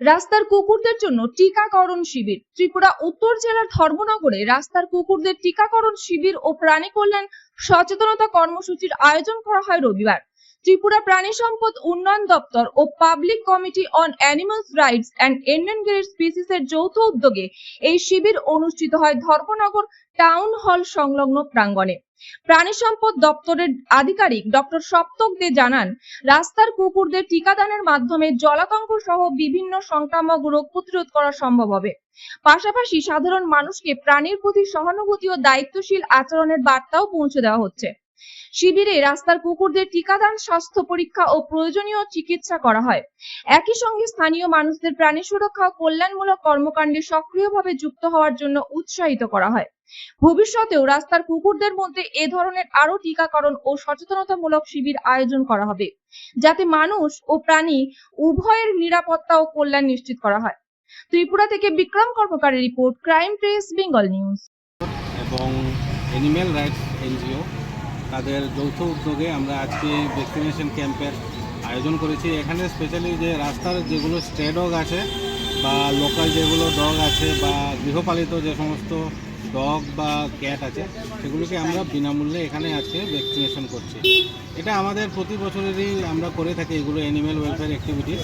রাস্তার কুকুরদের জন্য টিকাকরণ শিবির। ত্রিপুরা উত্তর জেলার ধর্মনগরে রাস্তার কুকুরদের টিকাকরণ শিবির ও প্রাণী কল্যাণ সচেতনতা কর্মসূচির আয়োজন করা হয় রবিবার। ত্রিপুরা প্রাণী সম্পদ উন্নয়ন দপ্তর ও public committee on animals rights and endangered species এর যৌথ উদ্যোগে এই শিবির অনুষ্ঠিত হয় ধর্মনগর টাউন হল সংলগ্ন প্রাঙ্গণে। প্রাণী সম্পদ দপ্তরের আধিকারিক ডক্টর সপ্তক দে জানান, রাস্তার কুকুরদের টিকাদানের মাধ্যমে জলাতঙ্ক সহ বিভিন্ন সংক্রামক রোগ প্রতিরোধ করা সম্ভব হবে। পাশাপাশি সাধারণ মানুষকে প্রাণীর প্রতি সহানুভূতি ও দায়িত্বশীল আচরণের বার্তাও পৌঁছে দেওয়া হচ্ছে। শিবিরে রাস্তার কুকুরদের টিকাদান, স্বাস্থ্য পরীক্ষা ও প্রয়োজনীয় চিকিৎসা করা হয়। একই সঙ্গে স্থানীয় মানুষদের প্রাণী সুরক্ষা ও কল্যাণমূলক কর্মকাণ্ডে সক্রিয়ভাবে যুক্ত হওয়ার জন্য উৎসাহিত করা হয়। ভবিষ্যতেও রাস্তার কুকুরদের মধ্যে এ ধরনের আরও টিকাকরণ ও সচেতনতামূলক শিবির আয়োজন করা হবে, যাতে মানুষ ও প্রাণী উভয়ের নিরাপত্তা ও কল্যাণ নিশ্চিত করা হয়। ত্রিপুরা থেকে Bikram কর্মকারের report, crime press, Bengal news. এবং অ্যানিম্যাল রাইটস এনজিও তাদের যৌথ উদ্যোগে আমরা আজকে ভ্যাকসিনেশন ক্যাম্পের আয়োজন করেছি। এখানে স্পেশালি যে রাস্তার যেগুলো স্ট্রে ডগ আছে বা লোকাল যেগুলো ডগ আছে বা গৃহপালিত যে সমস্ত ডগ বা ক্যাট আছে, সেগুলোকে আমরা বিনামূল্যে এখানে আজকে ভ্যাকসিনেশন করছি। এটা আমাদের প্রতি বছরেরই আমরা করে থাকি এগুলো অ্যানিম্যাল ওয়েলফেয়ার অ্যাক্টিভিটিস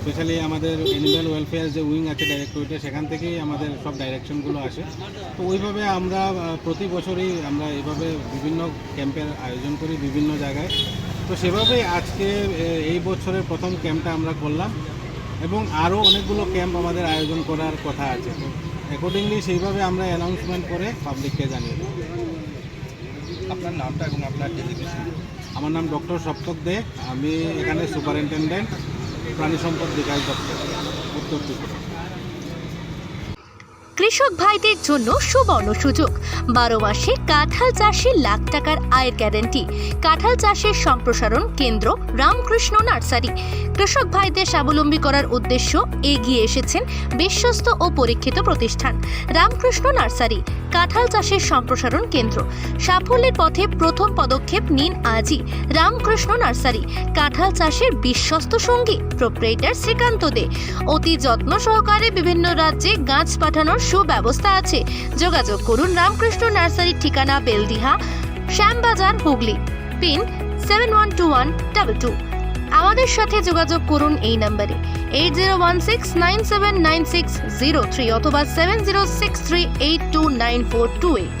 স্পেশালি আমাদের অ্যানিম্যাল ওয়েলফেয়ার যে উইং আছে ডাইরেক্টরেটে সেখান থেকেই আমাদের সব ডাইরেকশনগুলো আসে। তো ওইভাবে আমরা প্রতি বছরই আমরা এভাবে বিভিন্ন ক্যাম্পের আয়োজন করি বিভিন্ন জায়গায়। তো সেভাবেই আজকে এই বছরের প্রথম ক্যাম্পটা আমরা করলাম। এবং আরও অনেকগুলো ক্যাম্প আমাদের আয়োজন করার কথা আছে। অ্যাকর্ডিংলি সেইভাবে আমরা অ্যানাউন্সমেন্ট করে পাবলিককে জানিয়ে দেবো। আপনার নামটা এবং আপনার ডেজিগনেশন আমার নাম ডক্টর সপ্তক দে আমি এখানে সুপারিনটেন্ডেন্ট প্রাণী সম্পদ বিকাশ দপ্তর উত্তর ত্রিপুরা। কৃষক ভাইদের জন্য সুবর্ণ সুযোগ। বারো মাসে কাঁঠাল চাষে লাখ টাকার আয়ের গ্যারেন্টি। কাঁঠাল চাষের সম্প্রসারণ কেন্দ্র রামকৃষ্ণ নার্সারি। কৃষক ভাইদের স্বাবলম্বী করার উদ্দেশ্য এগিয়ে এসেছেন বিশ্বস্ত ও পরীক্ষিত প্রতিষ্ঠান রামকৃষ্ণ নার্সারি, কাঁঠাল চাষের সম্প্রসারণ কেন্দ্র। সাফল্যের পথে প্রথম পদক্ষেপ নিন আজই রামকৃষ্ণ নার্সারি, কাঁঠাল চাষের বিশ্বস্ত সঙ্গী প্রোপ্রেটার শ্রীকান্ত দে। অতি যত্ন সহকারে বিভিন্ন রাজ্যে গাছ পাঠানোর সুব্যবস্থা আছে। যোগাযোগ করুন রামকৃষ্ণ নার্সারির ঠিকানা Beldiha, Shyambazar, Hooghly. Pin seven one two one double two আমাদের সাথে যোগাযোগ করুন এই নাম্বারে। Eight zero one six nine seven nine six zero three অথবা seven zero six three eight two nine four two eight